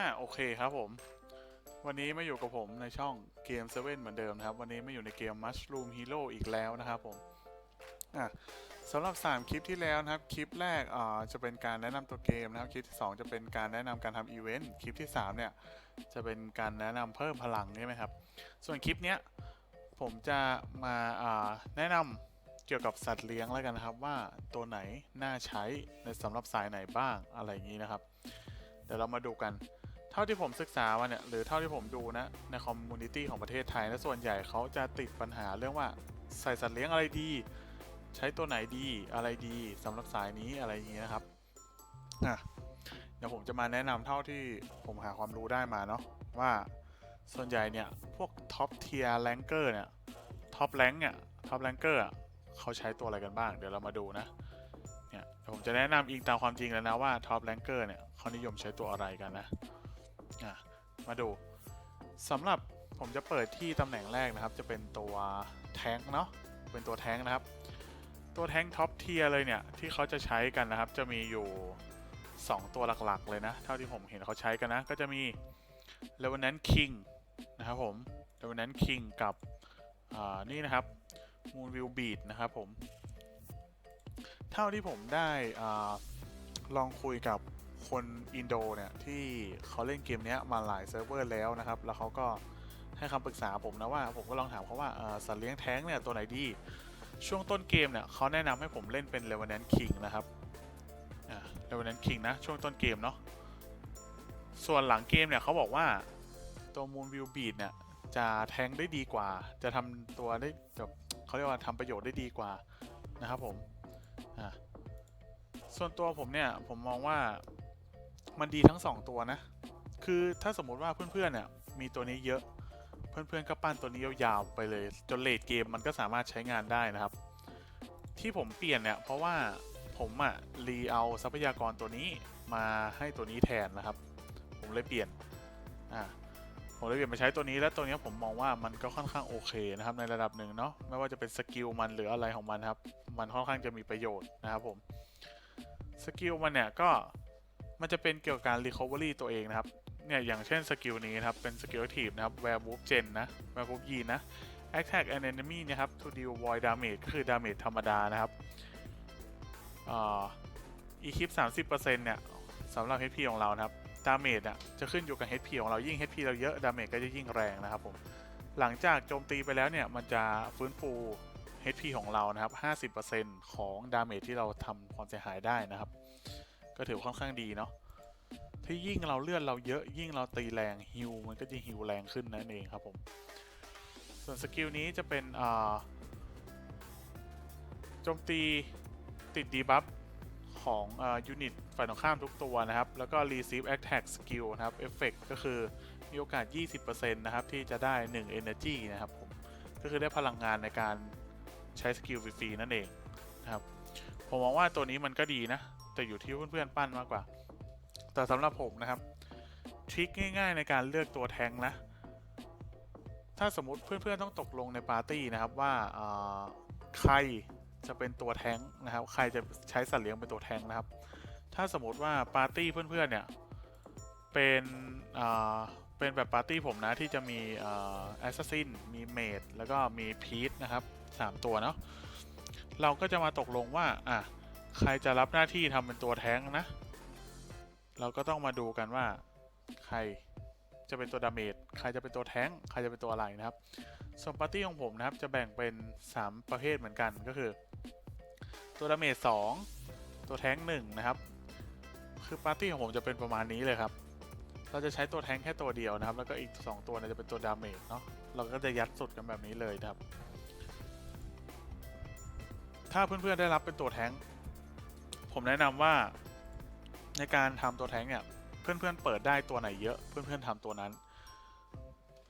อ่าโอเคครับผม วันนี้มาอยู่กับผมในช่องเกม7เว่นเหมือนเดิมนะครับ วันนี้มาอยู่ในเกม Mushroom Hero อีกแล้วนะครับผมอะสำหรับ 3 คลิปที่แล้วนะครับ คลิปแรกอ่าจะเป็นการแนะนำตัวเกมนะครับ คลิปที่ 2 จะเป็นการแนะนำการทำอีเวนต์ คลิปที่ 3 เนี่ย จะเป็นการแนะนำเพิ่มพลังใช่ไหมครับ ส่วนคลิปเนี้ยผมจะมาอ่าแนะนำเกี่ยวกับสัตว์เลี้ยงแล้วกันนะครับ ว่าตัวไหนน่าใช้ในสำหรับสายไหนบ้างอะไรอย่างนี้นะครับ เดี๋ยวเรามาดูกัน ท่าที่ผมศึกษามาเนี่ยหรือเท่าที่ผมดูนะในคอมมูนิตี้ของประเทศไทยนะส่วนใหญ่เขาจะติดปัญหาเรื่องว่าใส่สัตว์เลี้ยงอะไรดี ใช้ตัวไหนดีอะไรดีสำหรับสายนี้อะไรอย่างนี้นะครับอะเดี๋ยวผมจะมาแนะนำเท่าที่ผมหาความรู้ได้มาเนาะว่าส่วนใหญ่เนี่ยพวกท็อปเทียร์แลงเกอร์เนี่ยท็อปแลงเนี่ยท็อปแลงเกอร์เขาใช้ตัวอะไรกันบ้าง เดี๋ยวเรามาดูนะเนี่ยผมจะแนะนำอิงตามความจริงแล้วนะว่าท็อปแลงเกอร์เนี่ยเขานิยมใช้ตัวอะไรกันนะ อะมาดูสำหรับผมจะเปิดที่ตำแหน่งแรกนะครับ จะเป็นตัวแท้งเนาะเป็นตัวแท้งนะครับ ตัวแท้งท็อปเทียเลยเนี่ย ที่เขาจะใช้กันนะครับ จะมีอยู่ 2 ตัวหลักๆ เลยนะ เท่าที่ผมเห็นเขาใช้กันนะ ก็จะมี r e v e n a n t King นะครับผม r e v e n a n t King กับอ่านี่นะครับ Moonview Beat นะครับผม เท่าที่ผมได้อาลองคุยกับ คนอินโดเนี่ยที่เขาเล่นเกมนี้มาหลายเซิร์ฟเวอร์แล้วนะครับ แล้วเขาก็ให้คำปรึกษาผมนะว่า ผมก็ลองถามเขาว่าสัตว์เลี้ยงแท้งเนี่ยตัวไหนดี ช่วงต้นเกมเนี่ยเขาแนะนำให้ผมเล่นเป็น r e v e n a n t King นะครับอ่า r e v e n a n t King นะ ช่วงต้นเกมเนาะ ส่วนหลังเกมเนี่ยเขาบอกว่าตัว Moonview Beat เนี่ยจะแทงได้ดีกว่า จะทำตัวได้แบบเขาเรียกว่าทำประโยชน์ได้ดีกว่านะครับผม อ่าส่วนตัวผมเนี่ย ผมมองว่า มันดีทั้ง 2 ตัวนะ คือถ้าสมมุติว่าเพื่อนๆเนี่ยมีตัวนี้เยอะ เพื่อนๆก็ปั้นตัวนี้ยาวๆไปเลย จนเลดเกมมันก็สามารถใช้งานได้นะครับ ที่ผมเปลี่ยนเนี่ยเพราะว่าผมอะรีเอาทรัพยากรตัวนี้มาให้ตัวนี้แทนนะครับ ผมเลยเปลี่ยนอ่าผมเลยเปลี่ยนมาใช้ตัวนี้แล้วตัวนี้ผมมองว่ามันก็ค่อนข้างโอเคนะครับในระดับหนึ่งเนาะไม่ว่าจะเป็นสกิลมันหรืออะไรของมันครับ มันค่อนข้างจะมีประโยชน์นะครับผมสกิลมันเนี่ยก็ มันจะเป็นเกี่ยวกับการ recovery ตัวเองนะครับ เนี่ยอย่างเช่นสกิลนี้นะครับ เป็นสกิล active นะครับ werewolf gen นะ werewolf ยีนนะ attack an enemy นะครับ to deal void damage คือ damage ธรรมดานะครับอ่า equip 30%เนี่ยสำหรับ HP ของเรานะครับ damage อะจะขึ้นอยู่กับ HP ของเรายิ่ง HP เราเยอะ damage ก็จะยิ่งแรงนะครับผม หลังจากโจมตีไปแล้วเนี่ย มันจะฟื้นฟู HP ของเรานะครับ 50%ของดาเมจที่เราทำความเสียหายได้นะครับ ก็ถือว่าค่อนข้างดีเนาะที่ยิ่งเราเลือดเราเยอะยิ่งเราตีแรงฮิวมันก็จะฮิวแรงขึ้นนั่นเองครับผม ส่วนสกิลนี้จะเป็นอ่าโจมตีติดดีบัฟของยูนิตฝ่ายตรงข้ามทุกตัวนะครับ แล้วก็ receive attack skill นะครับ effect ก็คือมีโอกาส 20%นะครับ ที่จะได้ 1 energy นะครับผม ก็คือได้พลังงานในการใช้สกิลฟรีๆนั่นเองนะครับ ผมมองว่าตัวนี้มันก็ดีนะ แต่อยู่ที่เพื่อนๆปั้นมากกว่า แต่สำหรับผมนะครับทริคง่าย ๆ ในการเลือกตัวแทงนะ ถ้าสมมติเพื่อนๆต้องตกลงในปาร์ตี้นะครับว่าใครจะเป็นตัวแทงนะครับ ใครจะใช้สัตว์เลี้ยงเป็นตัวแทงนะครับ ถ้าสมมติว่าปาร์ตี้เพื่อนๆเนี่ยเป็นเอ่อเป็นแบบปาร์ตี้ผมนะที่จะมีแอสซัสซินมีเมดแล้วก็มีพีทนะครับ 3 ตัวเนาะเราก็จะมาตกลงว่าอะ ใครจะรับหน้าที่ทำเป็นตัวแท้งนะ เราก็ต้องมาดูกันว่า ใครจะเป็นตัวดาเมจ ใครจะเป็นตัวแท้ง ใครจะเป็นตัวอะไรนะครับ ส่วนปาร์ตี้ของผมนะครับ จะแบ่งเป็น 3 ประเภทเหมือนกันก็คือ ตัวดาเมจ2ตัวแท้ง1นะครับ คือปาร์ตี้ของผมจะเป็นประมาณนี้เลยครับ เราจะใช้ตัวแท้งแค่ตัวเดียวนะครับ แล้วก็อีก 2 ตัวเนี่ยจะเป็นตัวดาเมจเนาะ เราก็จะยัดสุดกันแบบนี้เลยนะครับ ถ้าเพื่อนๆได้รับเป็นตัวแท้ง ผมแนะนำว่าในการทำตัวแท้งเนี่ย เพื่อนๆเปิดได้ตัวไหนเยอะ เพื่อนๆทำตัวนั้น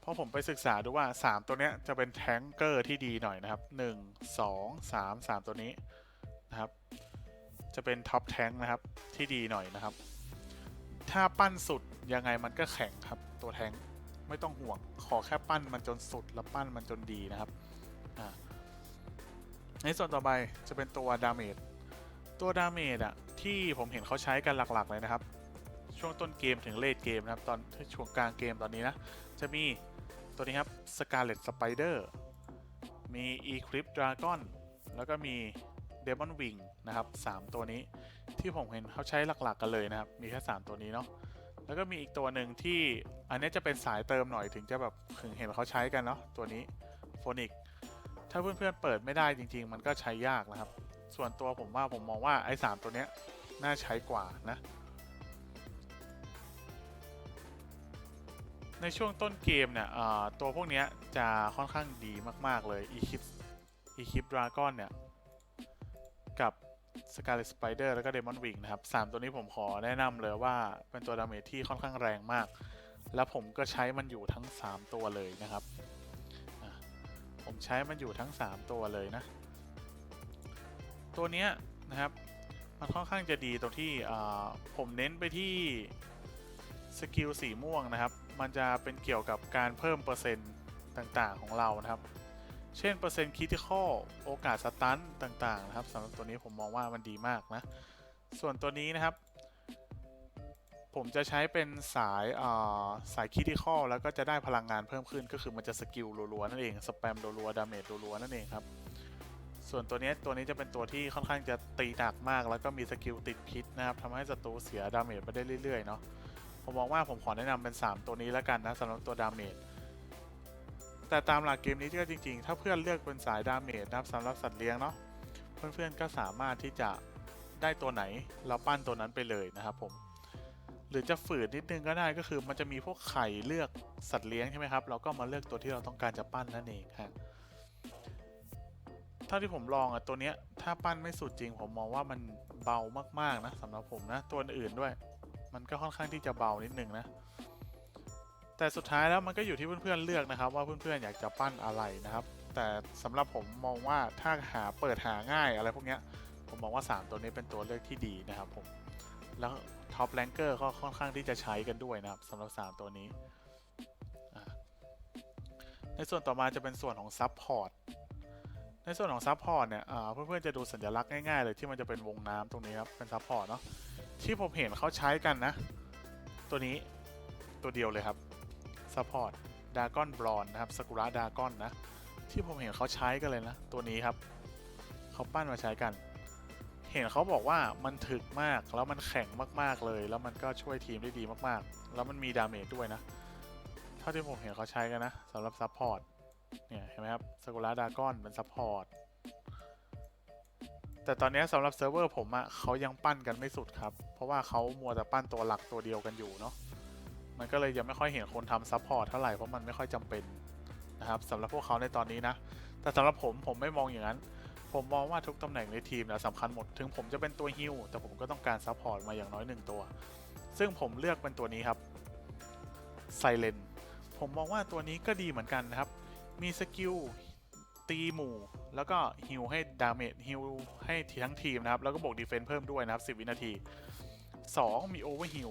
เพราะผมไปศึกษาดูว่า 3 ตัวเนี้ยจะเป็นแท้งเกอร์ที่ดีหน่อยนะครับ 1 2 3 3 ตัวนี้นะครับ จะเป็นท็อปแท้งนะครับที่ดีหน่อยนะครับ ถ้าปั้นสุดยังไงมันก็แข็งครับตัวแท้งไม่ต้องห่วง ขอแค่ปั้นมันจนสุดแล้วปั้นมันจนดีนะครับอ่าในส่วนต่อไปจะเป็นตัวดาเมจ ตัวดาเมจอะที่ผมเห็นเขาใช้กันหลักๆเลยนะครับ ช่วงต้นเกมถึงเลดเกมนะครับ ตอนช่วงกลางเกมตอนนี้นะ จะมีตัวนี้ครับ Scarlet Spider มี Eclipse Dragon แล้วก็มี Demon Wing นะครับ 3 ตัวนี้ที่ผมเห็นเขาใช้หลักๆกันเลยนะครับ มีแค่ 3 ตัวนี้เนาะแล้วก็มีอีกตัวหนึ่งที่อันนี้จะเป็นสายเติมหน่อยถึงจะแบบถึงเห็นเขาใช้กันเนาะตัวนี้ Phonic ถ้าเพื่อนๆเปิดไม่ได้จริง ๆ มันก็ใช้ยากนะครับ ส่วนตัวผมว่าผมมองว่าไอ้สามตัวเนี้ยน่าใช้กว่านะ ในช่วงต้นเกมเนี่ยตัวพวกนี้จะค่อนข้างดีมากๆเลย e q l i p s e q l i p s Dragon เนี่ย กับ Scarlet Spider แล้วก็ Demon Wing นะครับ 3 ตัวนี้ผมขอแนะนำเลยว่าเป็นตัวดาเมจที่ค่อนข้างแรงมาก แล้วผมก็ใช้มันอยู่ทั้ง 3 ตัวเลยนะครับ ผมใช้มันอยู่ทั้ง 3 ตัวเลยนะ ตัวเนี้ยนะครับ มันค่อนข้างจะดีตรงที่ผมเน้นไปที่สกิลสีม่วงนะครับ มันจะเป็นเกี่ยวกับการเพิ่มเปอร์เซ็นต์ต่างๆของเรานะครับ เช่นเปอร์เซ็นต์คิทิคอลโอกาสสตันต่างๆนะครับสำหรับตัวนี้ผมมองว่ามันดีมากนะ ส่วนตัวนี้นะครับ ผมจะใช้เป็นสายาสายคิทิคอลแล้วก็จะได้พลังงานเพิ่มขึ้นก็คือมันจะสกิลรัวๆนั่นเอง สแปมรัวๆดาเมจรัวๆนั่นเองครับ ส่วนตัวนี้ตัวนี้จะเป็นตัวที่ค่อนข้างจะตีหนักมาก แล้วก็มีสกิลติดพิษนะครับทำให้ศัตรูเสียดาเมจไปได้เรื่อยๆเนาะผมมองว่าผมขอแนะนำเป็น 3 ตัวนี้แล้วกันนะสำหรับตัวดาเมจแต่ตามหลักเกมนี้ก็จริงๆ ถ้าเพื่อนเลือกเป็นสายดาเมจนะครับสำหรับสัตว์เลี้ยงเนาะเพื่อนๆก็สามารถที่จะได้ตัวไหนเราปั้นตัวนั้นไปเลยนะครับผมหรือจะฝืนนิดนึงก็ได้ก็คือมันจะมีพวกไข่เลือกสัตว์เลี้ยงใช่ไหมครับ เราก็มาเลือกตัวที่เราต้องการจะปั้นนั่นเองฮะ เท่าที่ผมลองอะตัวเนี้ยถ้าปั้นไม่สุดจริง ผมมองว่ามันเบามากๆนะสำหรับผมนะตัวอื่นด้วย มันก็ค่อนข้างที่จะเบานิดนึงนะ แต่สุดท้ายแล้วมันก็อยู่ที่เพื่อนๆเลือกนะครับ ว่าเพื่อนๆอยากจะปั้นอะไรนะครับ แต่สำหรับผมมองว่าถ้าหาเปิดหาง่ายอะไรพวกเนี้ยผมมองว่า 3 ตัวนี้เป็นตัวเลือกที่ดีนะครับผมแล้วท็อปแรงเกอร์ก็ค่อนข้างที่จะใช้กันด้วยนะครับสำหรับ 3 ตัวนี้ในส่วนต่อมาจะเป็นส่วนของซับพอร์ต ในส่วนของซับพอร์ตเนี่ยเพื่อนๆจะดูสัญลักษณ์ง่ายๆเลยที่มันจะเป็นวงน้ำตรงนี้ครับ เป็นซับพอร์ตเนาะที่ผมเห็นเขาใช้กันนะ ตัวนี้ตัวเดียวเลยครับซัพพอร์ตดากอนบรอนนะครับสกุระดากอนนะ ที่ผมเห็นเขาใช้กันเลยนะ ตัวนี้ครับเขาปั้นมาใช้กัน เห็นเขาบอกว่ามันถึกมากแล้วมันแข็งมากๆเลย แล้วมันก็ช่วยทีมได้ดีมากๆ แล้วมันมีดาเมจด้วยนะ เท่าที่ผมเห็นเขาใช้กันนะสำหรับซัพพอร์ต เนี่ยเห็นไหมครับสกุระดากอนเป็นซัพพอร์ตแต่ตอนนี้สำหรับเซิร์ฟเวอร์ผมอะ่ะเขายังปั้นกันไม่สุดครับ เพราะว่าเขามัวแต่ปั้นตัวหลักตัวเดียวกันอยู่เนาะมันก็เลยยังไม่ค่อยเห็นคนทำซัพพอร์ตเท่าไหร่เพราะมันไม่ค่อยจำเป็นนะครับสำหรับพวกเขาในตอนนี้นะ แต่สำหรับผมผมไม่มองอย่างนั้น ผมมองว่าทุกตำแหน่งในทีมนะสำคัญหมด ถึงผมจะเป็นตัวฮิลแต่ผมก็ต้องการซัพพอร์ตมาอย่างน้อยหนึ่งตัว ซึ่งผมเลือกเป็นตัวนี้ครับไซเลนผมมองว่าตัวนี้ก็ดีเหมือนกันนะครับ มีสกิลตีหมู่ แล้วก็ฮิลให้ดาเมจฮิลให้ทั้งทีมนะครับ แล้วก็บวกดีเฟนส์เพิ่มด้วยนะครับ 10 วินาที 2 มีโอเวอร์ฮิล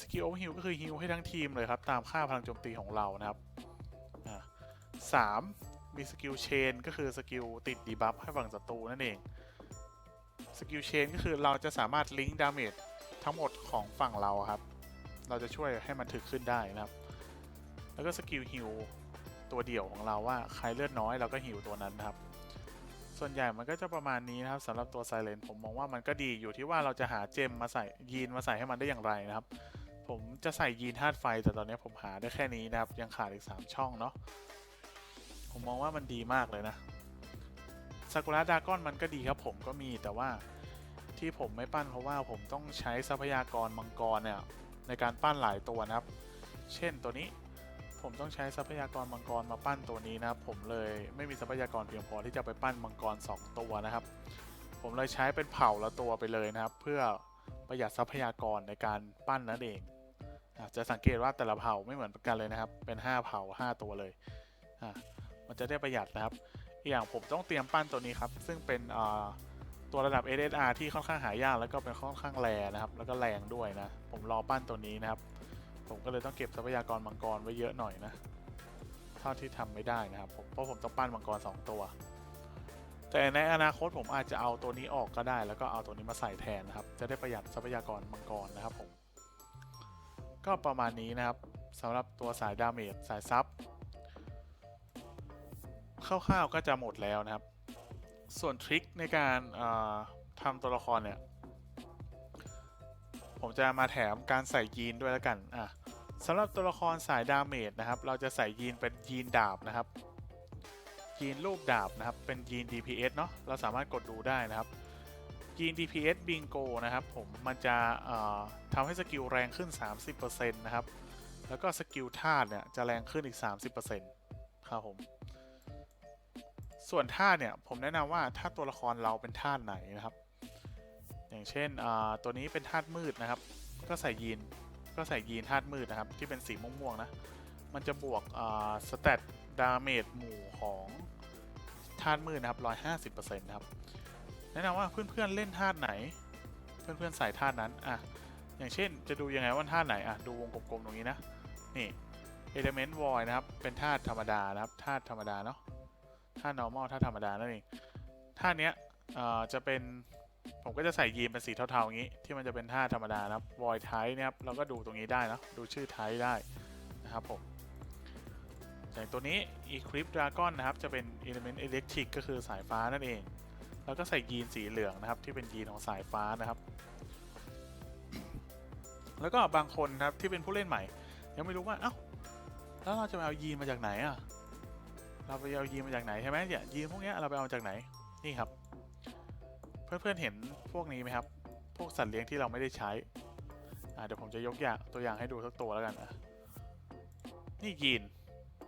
สกิลโอเวอร์ฮิลก็คือฮิลให้ทั้งทีมเลยครับ ตามค่าพลังโจมตีของเรานะครับสามมีสกิลเชนก็คือสกิลติดดีบัฟให้ฝั่งศัตรูนั่นเองสกิลเชนก็คือเราจะสามารถลิงก์ดาเมจทั้งหมดของฝั่งเราครับ เราจะช่วยให้มันถึกขึ้นได้นะครับ แล้วก็สกิลฮิล ตัวเดี่ยวของเราว่าใครเลือดน้อยเราก็ฮิลตัวนั้นนะครับ ส่วนใหญ่มันก็จะประมาณนี้นะครับสำหรับตัวไซเลนผมมองว่ามันก็ดีอยู่ที่ว่าเราจะหาเจมมาใส่ยีนมาใส่ให้มันได้อย่างไรนะครับ ผมจะใส่ยีนธาตุไฟแต่ตอนนี้ผมหาได้แค่นี้นะครับ ยังขาดอีก 3 ช่องเนาะผมมองว่ามันดีมากเลยนะซากุระดากอนมันก็ดีครับผมก็มีแต่ว่าที่ผมไม่ปั้นเพราะว่าผมต้องใช้ทรัพยากรมังกรเนี่ยในการปั้นหลายตัวนะครับ เช่นตัวนี้ ผมต้องใช้ทรัพยากรมังกรมาปั้นตัวนี้นะครับ ผมเลยไม่มีทรัพยากรเพียงพอที่จะไปปั้นมังกร 2 ตัวนะครับ ผมเลยใช้เป็นเผ่าละตัวไปเลยนะครับ เพื่อประหยัดทรัพยากรในการปั้นนั่นเองจะสังเกตว่าแต่ละเผ่าไม่เหมือนกันเลยนะครับ เป็น 5 เผ่า 5 ตัวเลยมันจะได้ประหยัดนะครับอีกอย่างผมต้องเตรียมปั้นตัวนี้ครับ ซึ่งเป็นตัวระดับ SSR ที่ค่อนข้างหายากแล้วก็เป็นค่อนข้างแรงนะครับ แล้วก็แรงด้วยนะ ผมรอปั้นตัวนี้นะครับ ผมก็เลยต้องเก็บทรัพยากรมังกรไว้เยอะหน่อยนะ เท่าที่ทำไม่ได้นะครับผมเพราะผมต้องปั้นมังกร 2 ตัว แต่ในอนาคตผมอาจจะเอาตัวนี้ออกก็ได้ แล้วก็เอาตัวนี้มาใส่แทนนะครับ จะได้ประหยัดทรัพยากรมังกรนะครับผม ก็ประมาณนี้นะครับสำหรับตัวสายดาเมจสายซับคร่าวๆก็จะหมดแล้วนะครับ ส่วนทริคในการทำตัวละครเนี่ย ผมจะมาแถมการใส่ยีนด้วยแล้วกันอะสำหรับตัวละครสายดาเมจนะครับ เราจะใส่ยีนเป็นยีนดาบนะครับ ยีนรูปดาบนะครับ เป็นยีน DPS เนาะเราสามารถกดดูได้นะครับยีน DPS Bingo นะครับผมมันจะเอ่อทำให้สกิลแรงขึ้น 30%นะครับ แล้วก็สกิลธาตุเนี่ยจะแรงขึ้นอีก 30%ครับผม ส่วนธาตุเนี่ยผมแนะนำว่าถ้าตัวละครเราเป็นธาตุไหนนะครับ อย่างเช่นตัวนี้เป็นธาตุมืดนะครับ ก็ใส่ยีนก็ใส่ยีนธาตุมืดนะครับ ที่เป็นสีม่วงๆนะ มันจะบวกสเตตดาเมจหมู่ของธาตุมืดนะครับ 150%นะครับ แนะนำว่าเพื่อนๆเล่นธาตุไหน เพื่อนๆใส่ธาตุนั้นอะอย่างเช่นจะดูยังไงว่าธาตุไหนอะดูวงกลมๆตรงนี้นะ นี่ Element Void นะครับ เป็นธาตุธรรมดานะครับธาตุธรรมดาเนาะธาตุ normal ธาตุธรรมดานั่นเองธาตุเนี้ยจะเป็น ผมก็จะใส่ยีนเป็นสีเทาๆอย่างนี้ ที่มันจะเป็นธาธรรมดานะครับ void type เนี่ยครับเราก็ดูตรงนี้ได้นะดูชื่อ type ได้นะครับผมอย่างตัวนี้ Eclipse Dragon นะครับ จะเป็น Element Electric ก็คือสายฟ้านั่นเอง แล้วก็ใส่ยีนสีเหลืองนะครับ ที่เป็นยีนของสายฟ้านะครับ แล้วก็บางคนนะครับที่เป็นผู้เล่นใหม่ ยังไม่รู้ว่า เอ้า แล้วเราจะไปเอายีนมาจากไหนอะ เราไปเอายีนมาจากไหนใช่ไหมเนี่ยยีนพวกนี้เราไปเอาจากไหน นี่ครับ เพื่อนๆเห็นพวกนี้ไหมครับ พวกสัตว์เลี้ยงที่เราไม่ได้ใช้เดี๋ยวผมจะยกอย่างตัวอย่างให้ดูสักตัวแล้วกันอะนี่ยีน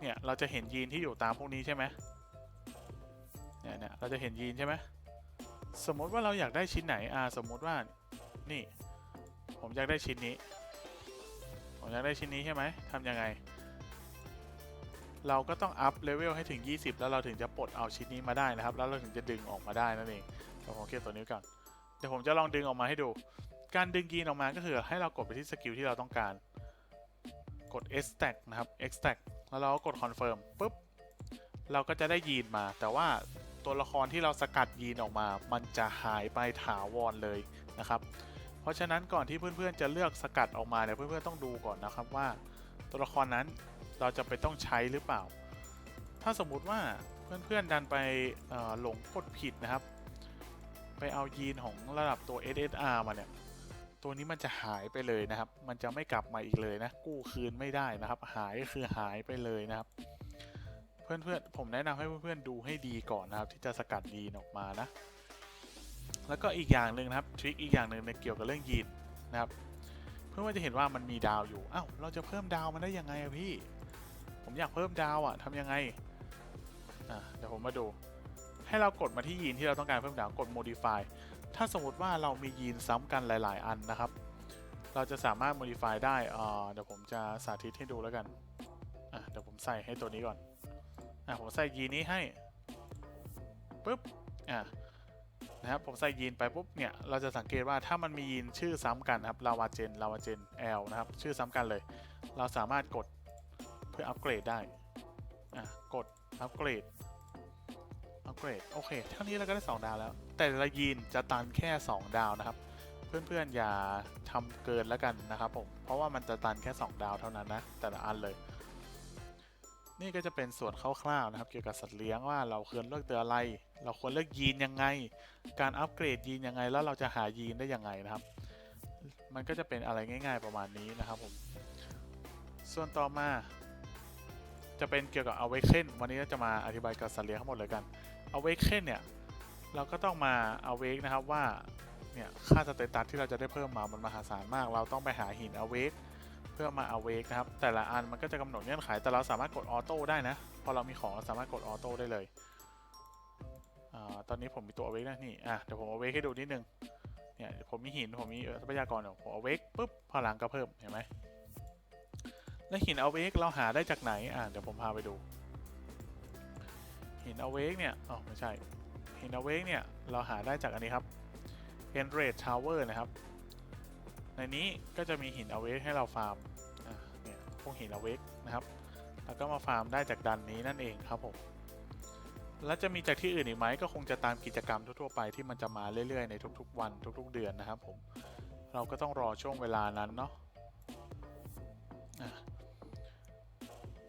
เนี่ยเราจะเห็นยีนที่อยู่ตามพวกนี้ใช่ไหมเนี่ยเนี่ยเราจะเห็นยีนใช่ไหมสมมติว่าเราอยากได้ชิ้นไหนอ่าสมมติว่านี่ ผมอยากได้ชิ้นนี้ ผมอยากได้ชิ้นนี้ใช่ไหมทำยังไง เราก็ต้องอัพเลเวลให้ถึง 20 แล้วเราถึงจะปลดเอาชิ้นนี้มาได้นะครับ แล้วเราถึงจะดึงออกมาได้นั่นเองเดี๋ยวผมเก็บตัวนี้ก่อนเดี๋ยวผมจะลองดึงออกมาให้ดู การดึงยีนออกมาก็คือให้เรากดไปที่สกิลที่เราต้องการ กด extract นะครับ extract แล้วเราก็กด confirm ปุ๊บเราก็จะได้ยีนมา แต่ว่าตัวละครที่เราสกัดยีนออกมา มันจะหายไปถาวรเลยนะครับ เพราะฉะนั้นก่อนที่เพื่อนๆจะเลือกสกัดออกมาเนี่ยเพื่อนๆต้องดูก่อนนะครับว่า ตัวละครนั้น เราจะไปต้องใช้หรือเปล่า ถ้าสมมุติว่าเพื่อนๆดันไปหลงกดผิดนะครับ ไปเอายีนของระดับตัว SSR มาเนี่ย ตัวนี้มันจะหายไปเลยนะครับ มันจะไม่กลับมาอีกเลยนะ กู้คืนไม่ได้นะครับ หายก็คือหายไปเลยนะครับ เพื่อนๆผมแนะนำให้เพื่อนๆดูให้ดีก่อนนะครับ ที่จะสกัดยีนออกมานะ แล้วก็อีกอย่างหนึ่งนะครับทริคอีกอย่างหนึ่งในเกี่ยวกับเรื่องยีนนะครับ เพื่อนๆจะเห็นว่ามันมีดาวอยู่อ้าวเราจะเพิ่มดาวมันได้ยังไงอะพี่ อยากเพิ่มดาวอะทำยังไงอะเดี๋ยวผมมาดู ให้เรากดมาที่ยีนที่เราต้องการเพิ่มดาวกด modify ถ้าสมมติว่าเรามียีนซ้ำกันหลาย ๆ อันนะครับ เราจะสามารถ modify ได้เอ่อเดี๋ยวผมจะสาธิตให้ดูแล้วกันอะเดี๋ยวผมใส่ให้ตัวนี้ก่อนอะผมใส่ยีนนี้ให้ปุ๊บอะนะครับผมใส่ยีนไปปุ๊บเนี่ยเราจะสังเกตว่าถ้ามันมียีนชื่อซ้ำกันครับลาวาเจนลาวาเจน L นะครับชื่อซ้ำกันเลย เราสามารถกด พื่ออัปเกรดได้ อะ กดอัปเกรด อัปเกรด โอเค เท่านี้เราก็ได้ 2 ดาวแล้ว แต่ละยีนจะตันแค่ 2 ดาวนะครับ เพื่อนๆอย่าทำเกินแล้วกันนะครับผม เพราะว่ามันจะตันแค่ 2 ดาวเท่านั้นนะ แต่ละอันเลย นี่ก็จะเป็นส่วนคร่าวๆนะครับ เกี่ยวกับสัตว์เลี้ยงว่าเราควรเลือกตัวอะไร เราควรเลือกยีนยังไง การอัปเกรดยีนยังไง แล้วเราจะหายีนได้ยังไงนะครับ มันก็จะเป็นอะไรง่าย ๆประมาณนี้นะครับผม ส่วนต่อมา จะเป็นเกี่ยวกับ Awaken วันนี้จะมาอธิบายกับสัตว์เลี้ยงทั้งหมดเลยกัน Awaken เนี่ย เราก็ต้องมา Awake นะครับว่า เนี่ย ค่าสเตตัสที่เราจะได้เพิ่มมามันมหาศาลมาก เราต้องไปหาหิน Awake เพื่อมา Awake นะครับ แต่ละอันมันก็จะกำหนดเงื่อนไข แต่เราสามารถกดออโต้ได้นะ พอเรามีของเราสามารถกดออโต้ได้เลยอตอนนี้ผมมีตัว Awake นะนี่ อะ เดี๋ยวผม Awake ให้ดูนิดนึง เนี่ย ผมมีหิน ผมมีทรัพยากรเดี๋ยผม Awake ปุ๊บ พลังก็เพิ่ม เห็นไหม แล้วหิน Awake เราหาได้จากไหน อะเดี๋ยวผมพาไปดู หิน Awake เนี่ยอ๋อไม่ใช่ หิน Awake เนี่ย เราหาได้จากอันนี้ครับ Enrage Tower นะครับ ในนี้ก็จะมีหิน Awake ให้เราฟาร์ม อะเนี่ย พวกหิน Awake นะครับ แล้วก็มาฟาร์มได้จากดันนี้นั่นเองครับผม แล้วจะมีจากที่อื่นอีกไหมก็คงจะตามกิจกรรมทั่วๆไปที่มันจะมาเรื่อยๆ ในทุกๆวันทุกๆเดือนนะครับผม เราก็ต้องรอช่วงเวลานั้นเนาะ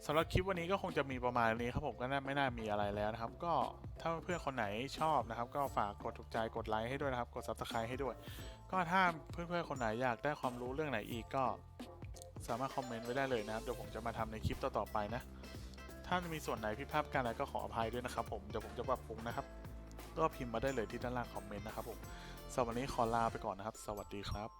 สำหรับคลิปวันนี้ก็คงจะมีประมาณนี้ครับผมก็น่าไม่น่ามีอะไรแล้วนะครับ ก็ถ้าเพื่อนคนไหนชอบนะครับ ก็ฝากกดถูกใจกดไลค์ให้ด้วยนะครับ กด subscribe ให้ด้วย ก็ถ้าเพื่อนๆคนไหนอยากได้ความรู้เรื่องไหนอีกก็สามารถคอมเมนต์ไว้ได้เลยนะครับเดี๋ยวผมจะมาทำในคลิปต่อๆไปนะ ถ้ามีส่วนไหนผิดพลาดกันอะไรก็ขออภัยด้วยนะครับ ผมเดี๋ยวผมจะปรับปรุงนะครับ ก็พิมพ์มาได้เลยที่ด้านล่างคอมเมนต์นะครับผมสำหรับวันนี้ขอลาไปก่อนนะครับ สวัสดีครับ